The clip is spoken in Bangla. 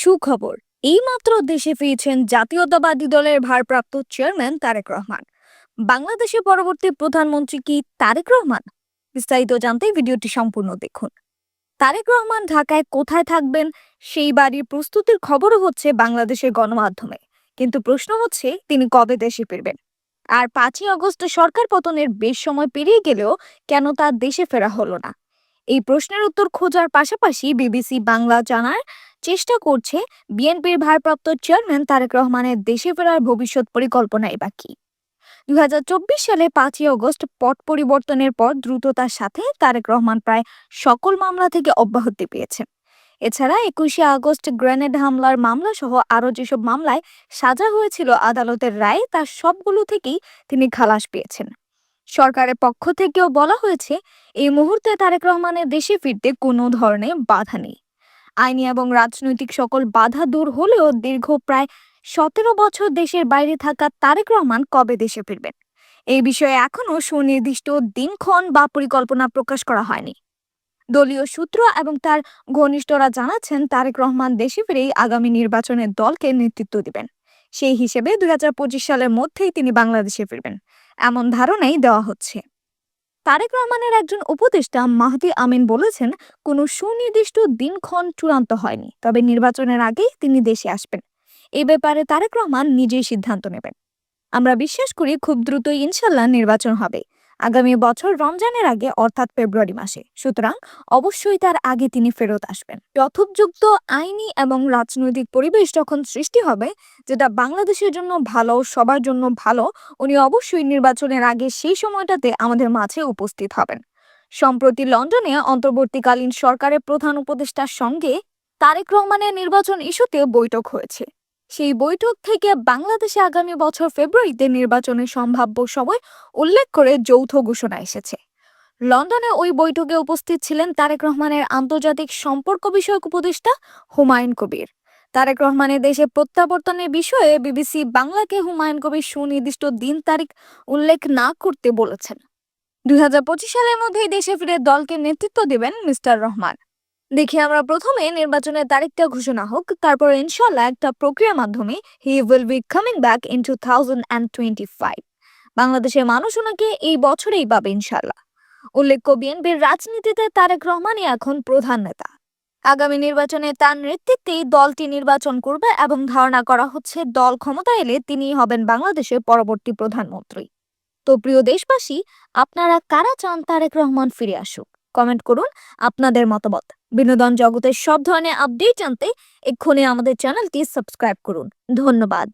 সুখবর। এইমাত্র দেশে ফিরেছেন জাতীয়তাবাদী দলের ভারপ্রাপ্ত চেয়ারম্যান তারেক রহমান। বাংলাদেশের পরবর্তী প্রধানমন্ত্রী কি তারেক রহমান? বিস্তারিত জানতে ভিডিওটি সম্পূর্ণ দেখুন। তারেক রহমান ঢাকায় কোথায় থাকবেন? সেই বাড়ির প্রস্তুতির খবরও হচ্ছে বাংলাদেশের গণমাধ্যমে। কিন্তু প্রশ্ন হচ্ছে, তিনি কবে দেশে ফিরবেন? আর পাঁচই আগস্ট সরকার পতনের বেশ সময় পেরিয়ে গেলেও কেন তার দেশে ফেরা হলো না? এই প্রশ্নের উত্তর খোঁজার পাশাপাশি বিবিসি বাংলা জানার চেষ্টা করছে বিএনপির ভারপ্রাপ্ত চেয়ারম্যান তারেক রহমানের দেশে ফেরার ভবিষ্যৎ পরিকল্পনাই বা কি। দুই সালে পাঁচই আগস্ট পট পরিবর্তনের পর দ্রুততার সাথে তারেক রহমান প্রায় সকল মামলা থেকে অব্যাহতি পেয়েছেন। এছাড়া একুশে আগস্ট গ্রেনেড হামলার মামলা সহ আরও যেসব মামলায় সাজা হয়েছিল আদালতের রায়ে, তার সবগুলো থেকেই তিনি খালাস পেয়েছেন। সরকারের পক্ষ থেকেও বলা হয়েছে, এই মুহূর্তে তারেক রহমানের দেশে ফিরতে কোনো ধরনের বাধা নেই। আইনি এবং রাজনৈতিক সকল বাধা দূর হলেও দীর্ঘ প্রায় সতেরো বছর দেশের বাইরে থাকা তারেক রহমান কবে দেশে ফিরবেন? এই বিষয়ে এখনও সুনির্দিষ্ট দিনক্ষণ বা পরিকল্পনা প্রকাশ করা হয়নি। দলীয় সূত্র এবং তার ঘনিষ্ঠরা জানাচ্ছেন, তারেক রহমান দেশে ফিরেই আগামী নির্বাচনের দলকে নেতৃত্ব দিবেন। সেই হিসেবে দুই হাজার পঁচিশ সালের মধ্যেই তিনি বাংলাদেশে ফিরবেন। এমন ধারণাই দেওয়া হচ্ছে। তারেক রহমানের একজন উপদেষ্টা মাহদি আমিন বলেছেন, কোনো সুনির্দিষ্ট দিনক্ষণ চূড়ান্ত হয়নি, তবে নির্বাচনের আগেই তিনি দেশে আসবেন। এ ব্যাপারে তারেক রহমান নিজেই সিদ্ধান্ত নেবেন। আমরা বিশ্বাস করি খুব দ্রুত ইনশাল্লাহ নির্বাচন হবে। আগামী বছর রমজানের আগে, অর্থাৎ ফেব্রুয়ারি মাসে। সুতরাং অবশ্যই তার আগে তিনি ফেরত আসবেন। যথোপযুক্ত আইনি এবং রাজনৈতিক পরিবেশ যখন সৃষ্টি হবে, যেটা বাংলাদেশের জন্য ভালো, সবার জন্য ভালো, উনি অবশ্যই নির্বাচনের আগে সেই সময়টাতে আমাদের মাঝে উপস্থিত হবেন। সম্প্রতি লন্ডনে অন্তর্বর্তীকালীন সরকারের প্রধান উপদেষ্টার সঙ্গে তারেক রহমানের নির্বাচন ইস্যুতে বৈঠক হয়েছে। সেই বৈঠক থেকে বাংলাদেশে আগামী বছর ফেব্রুয়ারিতে নির্বাচনের সম্ভাব্য সময় উল্লেখ করে যৌথ ঘোষণা এসেছে। লন্ডনে ওই বৈঠকে উপস্থিত ছিলেন তারেক রহমানের আন্তর্জাতিক সম্পর্ক বিষয়ক উপদেষ্টা হুমায়ুন কবির। তারেক রহমানের দেশে প্রত্যাবর্তনের বিষয়ে বিবিসি বাংলাকে হুমায়ুন কবির সুনির্দিষ্ট দিন তারিখ উল্লেখ না করতে বলেছেন। দুই হাজার পঁচিশ সালের মধ্যেই দেশে ফিরে দলকে নেতৃত্ব দেবেন মিস্টার রহমান। দেখি আমরা প্রথমে নির্বাচনের তারিখটা ঘোষণা হোক, তারপর ইনশাল্লাহ একটা প্রক্রিয়ার মাধ্যমে he will be coming back in two thousand and twenty five বাংলাদেশের মানুষ ওনাকে এই বছরেই পাবে ইনশাল্লাহ উল্লেখ্য বিএনপির রাজনীতিতে তারেক রহমানই এখন প্রধান নেতা। আগামী নির্বাচনে তার নেতৃত্বেই দলটি নির্বাচন করবে এবং ধারণা করা হচ্ছে দল ক্ষমতা এলে তিনিই হবেন বাংলাদেশের পরবর্তী প্রধানমন্ত্রী। তো প্রিয় দেশবাসী, আপনারা কারা চান তারেক রহমান ফিরে আসুক? কমেন্ট করুন আপনাদের মতামত। বিনোদন জগতের সব ধরনের আপডেট জানতে এক্ষুনি আমাদের চ্যানেলটি সাবস্ক্রাইব করুন। ধন্যবাদ।